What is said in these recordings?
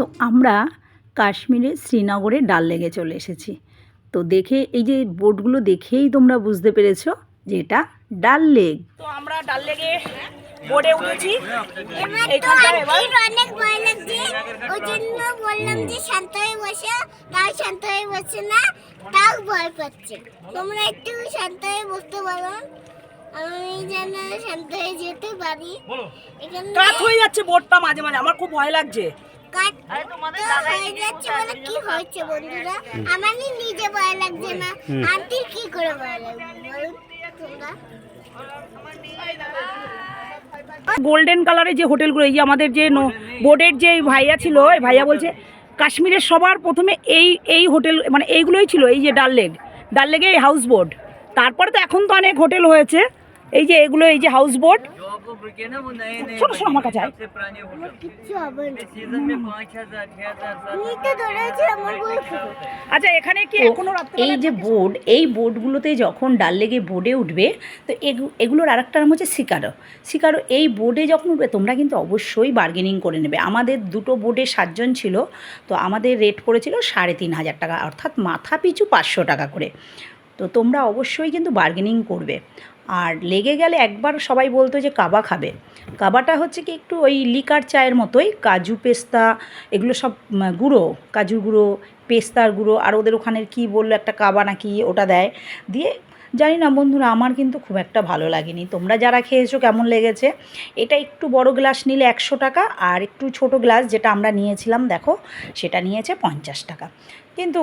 তো আমরা কাশ্মীরে শ্রীনগরে ডাল লেগে চলে এসেছি। তো দেখে এই যে বোটগুলো দেখেই তোমরা বুঝতে পেরেছ যে এটা ডাল লেক। তো আমরা ডাল লেগে বোর্ডে উঠেছি। এবার অনেক ভয় লাগছে। ওই জন্য বললাম যে শান্ত হয়ে বসে। তাও শান্ত হয়ে বসছে না তাও ভয় পাচ্ছে। তোমরা একটু শান্ত হয়ে বসতে পারো। আমি যেন শান্ত হয়ে যেতে পারি। কাত হয়ে যাচ্ছে বোর্ডটা মাঝে মাঝে। আমার খুব ভয় লাগছে। কাট হয়ে যাচ্ছে বলে কি হচ্ছে বন্ধুরা? আমারই নিজে ভয় লাগছে না। আন্টির কি করে ভয় লাগবে? তোমরা। গোল্ডেন কালারের যে হোটেলগুলো এই যে আমাদের যে নো- বোর্ডের যে ভাইয়া ছিল ভাইয়া বলছে কাশ্মীরের সবার প্রথমে এই এই হোটেল মানে এইগুলোই ছিল এই যে ডাল লেক। ডাল লেগে এই হাউস বোট তারপরে তো এখন তো অনেক হোটেল হয়েছে। এই যে এগুলো এই যে হাউস বোট ছোট ছোট আমার কাছে আচ্ছা এখানে কি কোনো এই যে বোর্ড এই বোর্ডগুলোতে যখন ডাল লেগে বোর্ডে উঠবে তো এগুলোর আরেকটা নাম হচ্ছে শিকারো। শিকারো এই বোর্ডে যখন উঠবে তোমরা কিন্তু অবশ্যই বার্গেনিং করে নেবে। আমাদের দুটো বোর্ডে সাতজন ছিল তো আমাদের রেট পড়েছিল সাড়ে তিন হাজার টাকা অর্থাৎ মাথা পিছু পাঁচশো টাকা করে। তো তোমরা অবশ্যই কিন্তু বার্গেনিং করবে। আর লেগে গেলে একবার সবাই বলতো যে কাবা খাবে। কাবাটা হচ্ছে কি একটু ওই লিকার চায়ের মতোই, কাজু পেস্তা, এগুলো সব গুঁড়ো, কাজুর গুঁড়ো, পেস্তার গুঁড়ো, আর ওদের ওখানের কি বলল একটা কাবা নাকি ওটা দেয়। দিয়ে জানি না বন্ধুরা, আমার কিন্তু খুব একটা ভালো লাগেনি। তোমরা যারা খেয়েছো, কেমন লেগেছে? এটা একটু বড় গ্লাস নিলে একশো টাকা, আর একটু ছোট গ্লাস যেটা আমরা নিয়েছিলাম, দেখো, সেটা নিয়েছে পঞ্চাশ টাকা। কিন্তু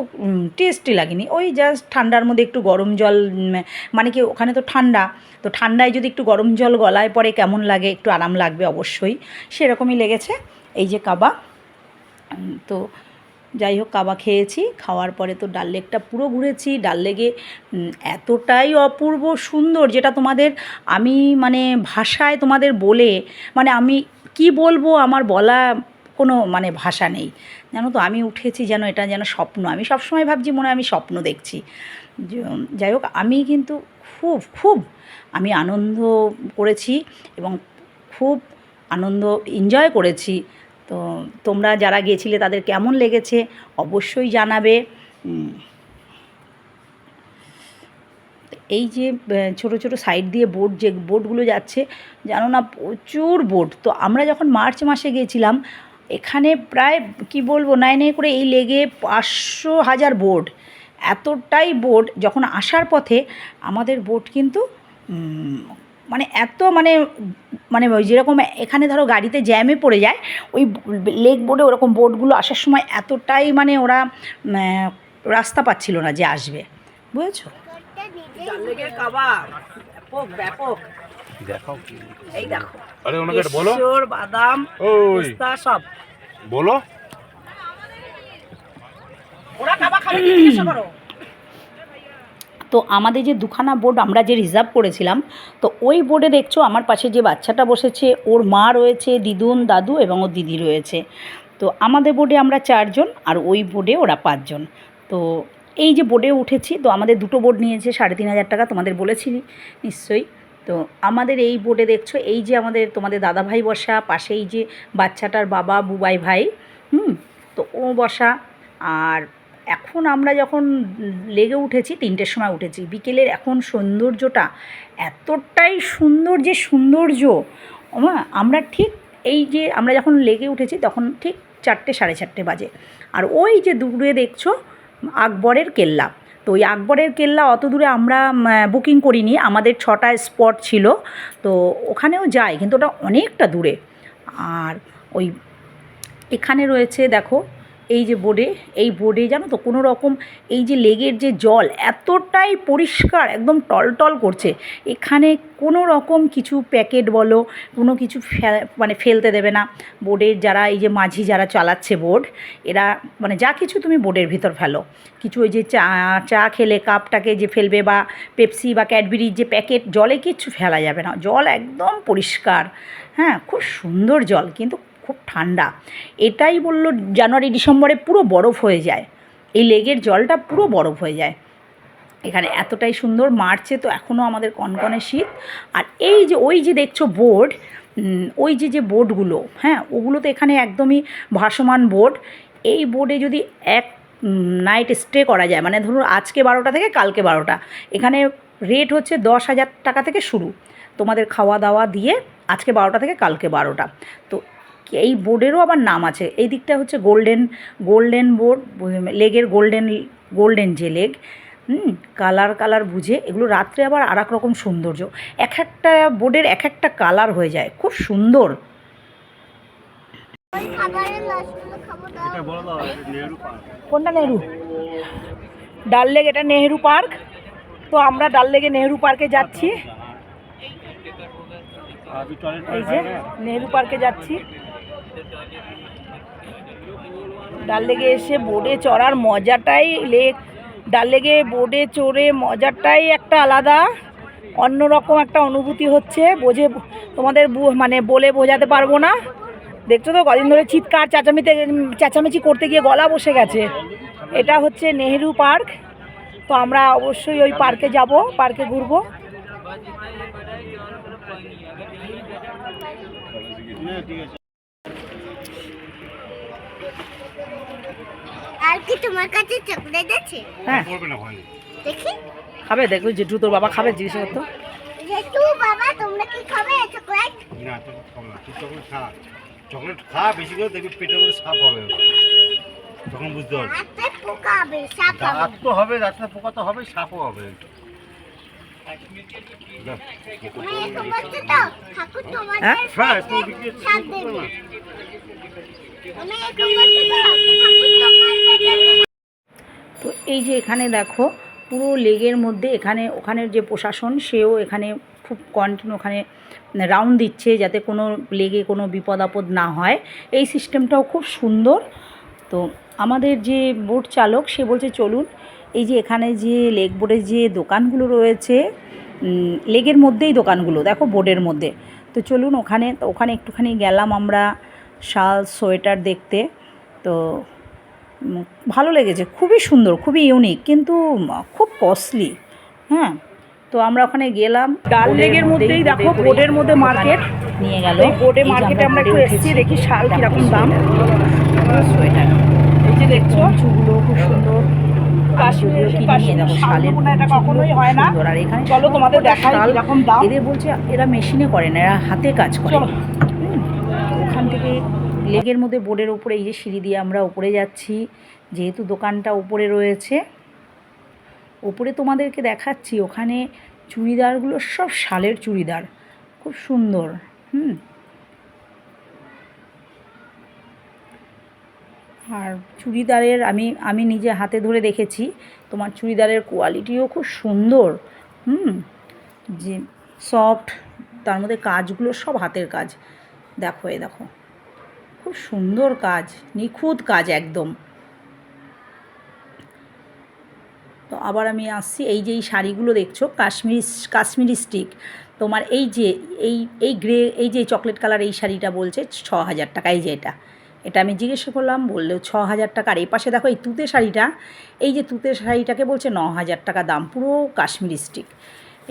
টেস্টি লাগেনি। ওই জাস্ট ঠান্ডার মধ্যে একটু গরম জল মানে কি, ওখানে তো ঠান্ডা, তো ঠান্ডায় যদি একটু গরম জল গলায় পরে কেমন লাগে, একটু আরাম লাগবে অবশ্যই। সেরকমই লেগেছে। এই যে কাবা তো যাই হোক, কাবা খেয়েছি। খাওয়ার পরে তো ডাল লেকটা পুরো ঘুরেছি। ডাল লেগে এতটাই অপূর্ব সুন্দর যেটা তোমাদের আমি মানে ভাষায় তোমাদের বলে মানে আমি কি বলব আমার বলা কোনো মানে ভাষা নেই। জানো তো, আমি উঠেছি যেন এটা যেন স্বপ্ন। আমি সবসময় ভাবছি মনে আমি স্বপ্ন দেখছি। যাই হোক, আমি কিন্তু খুব খুব আমি আনন্দ করেছি এবং খুব আনন্দ এনজয় করেছি। তো তোমরা যারা গিয়েছিলে তাদের কেমন লেগেছে অবশ্যই জানাবে। এই যে ছোট ছোট সাইড দিয়ে বোট যে বোটগুলো যাচ্ছে জানো না প্রচুর বোট তো আমরা যখন মার্চ মাসে গিয়েছিলাম এখানে প্রায় কি বলব নাই নাই করে এই লেগে পাঁচশো হাজার বোট এতটাই বোট যখন আসার পথে আমাদের বোট কিন্তু মানে এত মানে মানে ওই যেরকম এখানে ধরো গাড়িতে জ্যামে পড়ে যায় ওই লেক বোর্ডে ওরকম বোর্ডগুলো আসার সময় এতটাই মানে ওরা রাস্তা পাচ্ছিল না যে আসবে। বুঝেছ? ব্যাপক এই দেখো। আরে ওনাকে বলো। বাদাম ওই। সব। বলো। ওরা কাবা খাবে জিজ্ঞাসা করো। তো আমাদের যে দুখানা বোর্ড আমরা যে রিজার্ভ করেছিলাম, তো ওই বোর্ডে দেখছ আমার পাশে যে বাচ্চাটা বসেছে, ওর মা রয়েছে, দিদুন, দাদু এবং ওর দিদি রয়েছে। তো আমাদের বোর্ডে আমরা চারজন আর ওই বোর্ডে ওরা পাঁচজন। তো এই যে বোর্ডে উঠেছি, তো আমাদের দুটো বোর্ড নিয়েছে, সাড়ে তিন হাজার টাকা তোমাদের বলেছি নিশ্চয়ই। তো আমাদের এই বোর্ডে দেখছ, এই যে আমাদের তোমাদের দাদাভাই বসা পাশে এই যে বাচ্চাটার বাবা, বুবাই ভাই, হুম, তো ও বসা, আর এখন আমরা যখন লেগে উঠেছি, তিনটের সময় উঠেছি, বিকেলের এখন সৌন্দর্যটা এতটাই সুন্দর যে সৌন্দর্য আমরা ঠিক এই যে আমরা যখন লেগে উঠেছি তখন ঠিক চারটে, সাড়ে চারটে বাজে। আর ওই যে দূরে দেখছ, আকবরের কেল্লা। তো ওই আকবরের কেল্লা অত দূরে আমরা বুকিং করিনি, আমাদের ছটা স্পট ছিল, তো ওখানেও যাই, কিন্তু ওটা অনেকটা দূরে। আর ওই এখানে রয়েছে, দেখো এই যে বোর্ডে এই বোর্ডে জানো তো, কোনো রকম এই যে লেগের যে জল এতটাই পরিষ্কার, একদম টলটল করছে। এখানে কোনো রকম কিছু প্যাকেট বলো, কোনো কিছু মানে ফেলতে দেবে না। বোর্ডের যারা, এই যে মাঝি যারা চালাচ্ছে বোর্ড এরা মানে যা কিছু তুমি বোর্ডের ভিতর ফেলো। কিছু ওই যে চা চা খেলে কাপটাকে যে ফেলবে বা পেপসি বা ক্যাডবেরির যে প্যাকেট জলে কিচ্ছু ফেলা যাবে না। জল একদম পরিষ্কার। হ্যাঁ খুব সুন্দর জল, কিন্তু খুব ঠান্ডা। এটাই বলল জানুয়ারি, ডিসেম্বরে পুরো বরফ হয়ে যায়। এই লেগের জলটা পুরো বরফ হয়ে যায়। এখানে এতটাই সুন্দর মার্চে তো এখনও আমাদের কনকনে শীত। আর এই যে, ওই যে দেখছ বোর্ড ওই যে যে বোর্ডগুলো হ্যাঁ ওগুলো তো এখানে একদমই ভাসমান বোর্ড। এই বোর্ডে যদি এক নাইট স্টে করা যায় মানে ধরুন আজকে বারোটা থেকে কালকে বারোটা, এখানে রেট হচ্ছে দশ হাজার টাকা থেকে শুরু। তোমাদের খাওয়া দাওয়া দিয়ে আজকে বারোটা থেকে কালকে বারোটা। তো এই বোর্ডেরও আবার নাম আছে। এই দিকটা হচ্ছে গোল্ডেন গোল্ডেন বোর্ড লেগের গোল্ডেন গোল্ডেন যে লেগ হুম কালার কালার বুঝে এগুলো রাত্রে আবার আর এক রকম সৌন্দর্য। এক একটা বোর্ডের এক একটা কালার হয়ে যায় খুব সুন্দর। কোনটা নেহরু? ডাল লেক এটা নেহরু পার্ক। তো আমরা ডাল লেগে নেহরু পার্কে যাচ্ছি। এই যে নেহরু পার্কে যাচ্ছি। ডাল লেগে এসে বোর্ডে চড়ার মজাটাই লেক। ডাল লেগে বোর্ডে চড়ে মজাটাই একটা আলাদা, অন্যরকম একটা অনুভূতি হচ্ছে। বোঝে, তোমাদের মানে বলে বোঝাতে পারব না। দেখছ তো, কদিন ধরে চিৎকার চেঁচামেচিতে চেঁচামেচি করতে গিয়ে গলা বসে গেছে। এটা হচ্ছে নেহেরু পার্ক। তো আমরা অবশ্যই ওই পার্কে যাব, পার্কে ঘুরবো। আর কি তোমার কাছে চকলেট আছে? হ্যাঁ। দেখি। খাবে দেখো জেঠু তোর বাবা খাবে জিজ্ঞেস করতো। জেঠু বাবা তোমরা কি খাবে চকলেট না তো খাব না তুই চকলেট খা। চকলেট খা বেশি করে দেখবি সাপ হবে। তখন বুঝতে পোকা হবে সাপ হবে। দাঁত তো হবে পোকা তো হবে সাপও হবে। তুমি তো? তো এই যে এখানে দেখো পুরো লেগের মধ্যে এখানে ওখানের যে প্রশাসন সেও এখানে খুব কন্টিনিউ ওখানে রাউন্ড দিচ্ছে যাতে কোনো লেগে কোনো বিপদ আপদ না হয়। এই সিস্টেমটাও খুব সুন্দর। তো আমাদের যে বোট চালক সে বলছে চলুন এই যে এখানে যে লেক বোর্ডের যে দোকানগুলো রয়েছে লেগের মধ্যেই দোকানগুলো দেখো বোর্ডের মধ্যে। তো চলুন ওখানে তো ওখানে একটুখানি গেলাম আমরা শাল সোয়েটার দেখতে। তো ভালো লেগেছে খুবই সুন্দর খুবই ইউনিক কিন্তু খুব কস্টলি হ্যাঁ? তো আমরা ওখানে গেলাম ডাল লেকের মধ্যেই দেখো, বোটের মধ্যে মার্কেট নিয়ে গেল। বোটে মার্কেটে আমরা একটু এসেছি, দেখি শাল কীরকম দাম। সোয়েটার এই যে দেখছ? পঞ্চুগুলো খুব সুন্দর। কাশ্মীরে কাশ্মীর কিনে দেখো শাল শালের এটা কখনোই হয় না। আর এখানে চলো তোমাদের দেখাই শাল। দাম। এদের বলছে এরা মেশিনে করে না এরা হাতে কাজ করে। ওখান থেকে লেগের মধ্যে বোর্ডের উপরে এই যে সিঁড়ি দিয়ে আমরা উপরে যাচ্ছি যেহেতু দোকানটা উপরে রয়েছে। উপরে তোমাদেরকে দেখাচ্ছি ওখানে চুড়িদারগুলো সব শালের চুড়িদার। খুব সুন্দর। হুম। আর চুড়িদারের আমি আমি নিজে হাতে ধরে দেখেছি, তোমার চুড়িদারের কোয়ালিটিও খুব সুন্দর, হুম, যে সফট, তার মধ্যে কাজগুলো সব হাতের কাজ, দেখো এ দেখো, খুব সুন্দর কাজ, নিখুঁত কাজ একদম। তো আবার আমি আসছি, এই যে এই শাড়িগুলো দেখছ, কাশ্মীরি কাশ্মীরি স্টিক, তোমার এই যে, এই এই গ্রে, এই যে চকলেট কালার এই শাড়িটা বলছে, ছ হাজার টাকা, এই যে এটা। এটা আমি জিজ্ঞেস করলাম, বলল, ছ হাজার টাকা আর এই পাশে দেখো এই তুতে শাড়িটা। এই যে তুতে শাড়িটাকে বলছে, ন হাজার টাকা দাম, পুরো কাশ্মীরি স্টিক।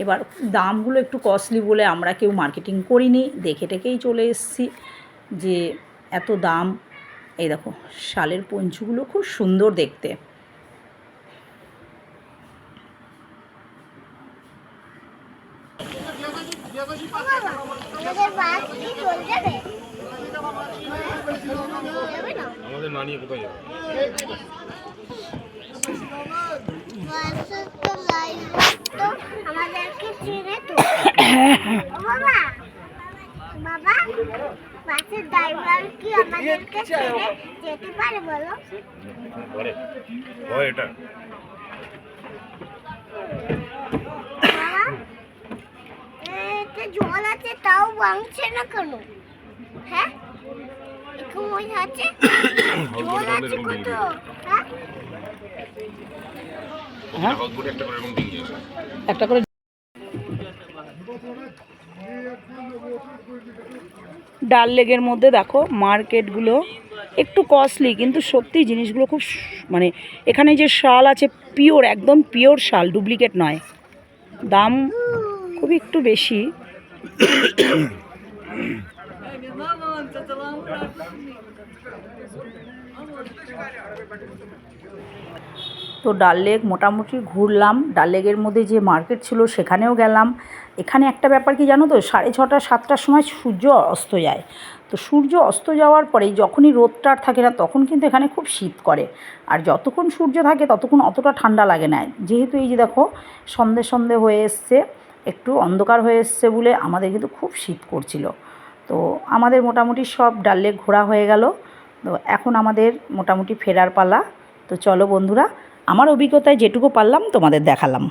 এবার দামগুলো একটু কস্টলি বলে আমরা কেউ মার্কেটিং করিনি, দেখে টেকেই চলে এসেছি যে এত দাম। এই দেখো, শালের পঞ্চুগুলো খুব সুন্দর দেখতে আমাদের বাস কি চলে যাবে যাবে না নিয়ে কোথায় যাবে? বাসে তো লাইন তো আমাদেরকে চিনে তো বাবা বাবা বাসের ড্রাইভার কি আমাদেরকে ছেড়ে যেতে পারে বলো ঘরে হয় এটা জল আছে তাও ভাঙছে না কেন? হ্যাঁ? আছে? আছে কত? হ্যাঁ? একটা করে ডাল লেগের মধ্যে দেখো মার্কেটগুলো একটু কস্টলি কিন্তু সত্যি জিনিসগুলো খুব মানে এখানে যে শাল আছে পিওর একদম পিওর শাল ডুপ্লিকেট নয়। দাম খুবই একটু বেশি। তো ডাল লেক মোটামুটি ঘুরলাম। ডাল লেকের মধ্যে যে মার্কেট ছিল সেখানেও গেলাম। এখানে একটা ব্যাপার কি জানো তো? সাড়ে ছটা, সাতটার সময় সূর্য অস্ত যায়। তো সূর্য অস্ত যাওয়ার পরে যখনই রোদটা থাকে না, তখন কিন্তু এখানে খুব শীত করে। আর যতক্ষণ সূর্য থাকে, ততক্ষণ অতটা ঠান্ডা লাগে না। যেহেতু এই যে দেখো, সন্ধে সন্ধে হয়ে এসছে, একটু অন্ধকার হয়ে এসছে বলে আমাদের কিন্তু খুব শীত করছিল। তো আমাদের মোটামুটি সব ডাল লেক ঘোরা হয়ে গেল। তো এখন আমাদের মোটামুটি ফেরার পালা। তো চলো বন্ধুরা, আমার অভিজ্ঞতায় যেটুকু পারলাম তোমাদের দেখালাম।